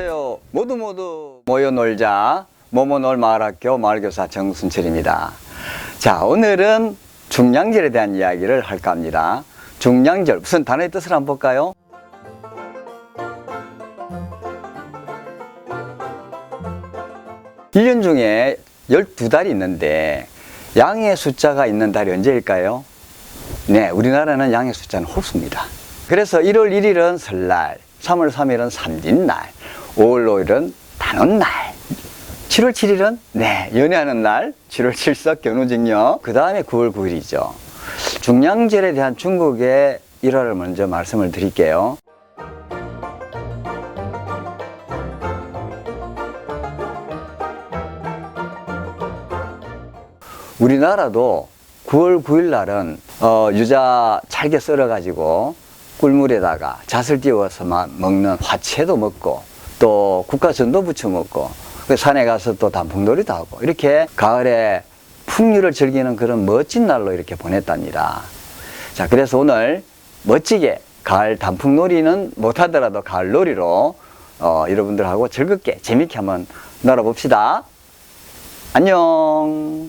안녕하세요. 모두 모두 모여 놀자. 모모놀 마을학교 마을교사 정순철입니다. 자, 오늘은 중량절에 대한 이야기를 할까 합니다. 중량절, 무슨 단어의 뜻을 한번 볼까요? 일 년 중에 12달이 있는데 양의 숫자가 있는 달이 언제일까요? 네, 우리나라는 양의 숫자는 홀수입니다. 그래서 1월 1일은 설날, 3월 3일은 삼진 날, 5월 5일은 단오날, 7월 7일은 네, 연애하는 날, 7월 7석 견우직녀, 그 다음에 9월 9일이죠. 중량절에 대한 중국의 일화를 먼저 말씀을 드릴게요. 우리나라도 9월 9일 날은 어, 유자 잘게 썰어가지고 꿀물에다가 잣을 띄워서만 먹는 화채도 먹고 또 국화전도 부쳐 먹고 그 산에 가서 또 단풍놀이도 하고 이렇게 가을에 풍류를 즐기는 그런 멋진 날로 이렇게 보냈답니다. 자, 그래서 오늘 멋지게 가을 단풍놀이는 못하더라도 가을놀이로 어, 여러분들하고 즐겁게 재밌게 한번 놀아봅시다. 안녕.